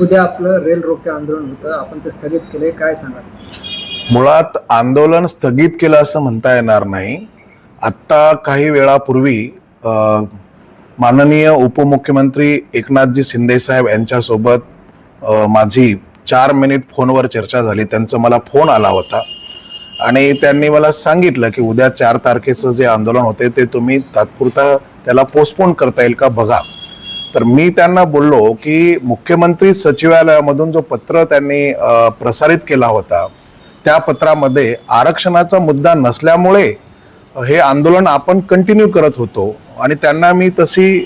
उद्या आपलं रेल रोके आंदोलन होतं. आपण ते स्थगित केले काय सांगा मुळात आंदोलन स्थगित केलं असं म्हणता येणार नाही. आत्ता काही वेळापूर्वी माननीय उपमुख्यमंत्री एकनाथजी शिंदे साहेब यांच्यासोबत माझी चार मिनिट फोनवर चर्चा झाली. त्यांचा मला फोन आला होता. आणि त्यांनी मला सांगितलं की उद्या चार तारखेचं जे आंदोलन होते ते तुम्ही तात्पुरता त्याला पोस्टपोन करता येईल का? बघा. तर मी त्यांना बोललो की मुख्यमंत्री सचिवालयामधून जो पत्र त्यांनी प्रसारित केला होता त्या पत्रामध्ये आरक्षणाचा मुद्दा नसल्यामुळे हे आंदोलन आपण कंटिन्यू करत होतो. आणि त्यांना मी तशी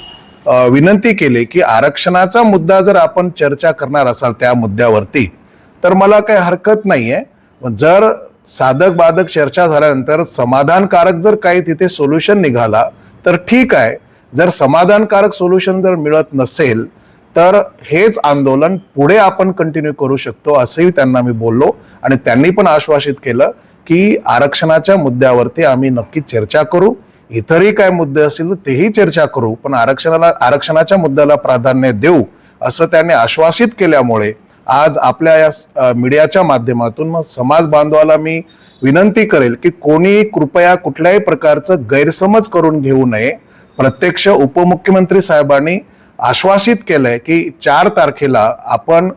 विनंती केली की आरक्षणाचा मुद्दा जर आपण चर्चा करणार असाल त्या मुद्द्यावरती तर मला काही हरकत नाही आहे जर साधक बाधक चर्चा झाल्यानंतर समाधानकारक जर काही तिथे सोल्युशन निघाला तर ठीक आहे. जर समाधानकारक सोल्युशन जर मिळत नसेल तर हेच आंदोलन पुढे आपण कंटिन्यू करू शकतो असंही त्यांना मी बोललो. आणि त्यांनी पण आश्वासित केलं की आरक्षणाच्या मुद्द्यावरती आम्ही नक्की चर्चा करू. इतरही काय मुद्दे असतील तेही चर्चा करू पण आरक्षणाला आरक्षणाच्या मुद्द्याला प्राधान्य देऊ असं त्यांनी आश्वासित केल्यामुळे आज आपल्या या मीडियाच्या माध्यमातून मग समाज बांधवाला मी विनंती करेल की कोणी कृपया कुठल्याही प्रकारचं गैरसमज करून घेऊ नये. प्रत्यक्ष उपमुख्यमंत्री साहेबांनी आश्वासित केलंय की चार तारखेला आपण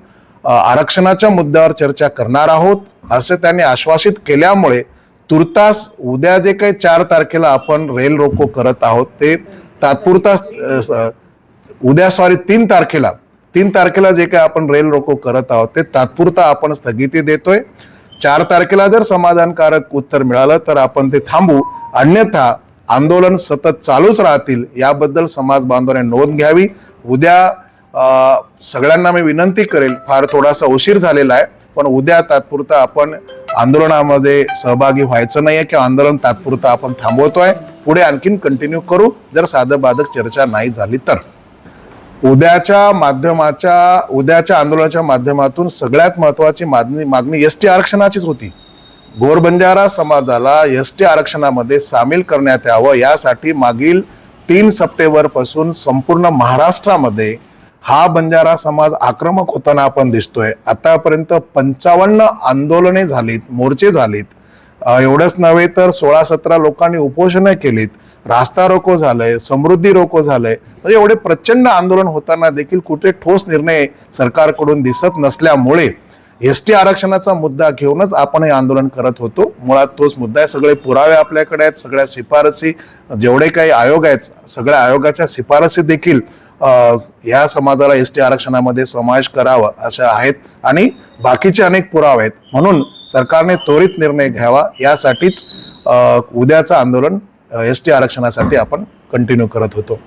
आरक्षणाच्या मुद्द्यावर चर्चा करणार आहोत असं त्यांनी आश्वासित केल्यामुळे तुर्तास उद्या जे काही चार तारखेला आपण रेल रोको करत आहोत ते तात्पुरता स- उद्या सॉरी तीन तारखेला तीन तारखेला जे काही आपण रेल रोको करत आहोत ते तात्पुरता आपण स्थगिती देतोय. चार तारखेला जर समाधानकारक उत्तर मिळालं तर आपण ते थांबू. अन्यथा आंदोलन सतत चालूच राहतील याबद्दल समाज बांधवाने नोंद घ्यावी. उद्या सगळ्यांना मी विनंती करेल फार थोडासा उशीर झालेला आहे पण उद्या तात्पुरता आपण आंदोलनामध्ये सहभागी व्हायचं नाहीये किंवा आंदोलन तात्पुरता आपण थांबवतोय. पुढे आणखीन कंटिन्यू करू जर साधं बाधक चर्चा नाही झाली तर. उद्याच्या माध्यमाच्या उद्याच्या आंदोलनाच्या माध्यमातून सगळ्यात महत्वाची मागणी मागणी एस टी आरक्षणाचीच होती. गोरबंजारा समाजाला एस टी आरक्षणामध्ये सामील करण्यात यावं यासाठी मागील तीन सप्टेंबरपासून संपूर्ण महाराष्ट्रामध्ये हा बंजारा समाज आक्रमक होताना आपण दिसतोय. आतापर्यंत पंचावन्न आंदोलने झालीत मोर्चे झालीत. एवढंच नव्हे तर सोळा सतरा लोकांनी उपोषणं केलीत. रास्ता रोको झालंय समृद्धी रोको झालंय. म्हणजे एवढे प्रचंड आंदोलन होताना देखील कुठे ठोस निर्णय सरकारकडून दिसत नसल्यामुळे एस टी आरक्षणाचा मुद्दा घेऊनच आपण हे आंदोलन करत होतो. मुळात तोच मुद्दा आहे. सगळे पुरावे आपल्याकडे आहेत. सगळ्या शिफारसी जेवढे काही आयोग आहेत सगळ्या आयोगाच्या शिफारसी देखील या समाजाला एस टी आरक्षणामध्ये समावेश करावा अशा आहेत. आणि बाकीचे अनेक पुरावे आहेत. म्हणून सरकारने त्वरित निर्णय घ्यावा. यासाठीच उद्याचं आंदोलन एस टी आरक्षणासाठी आपण कंटिन्यू करत होतो.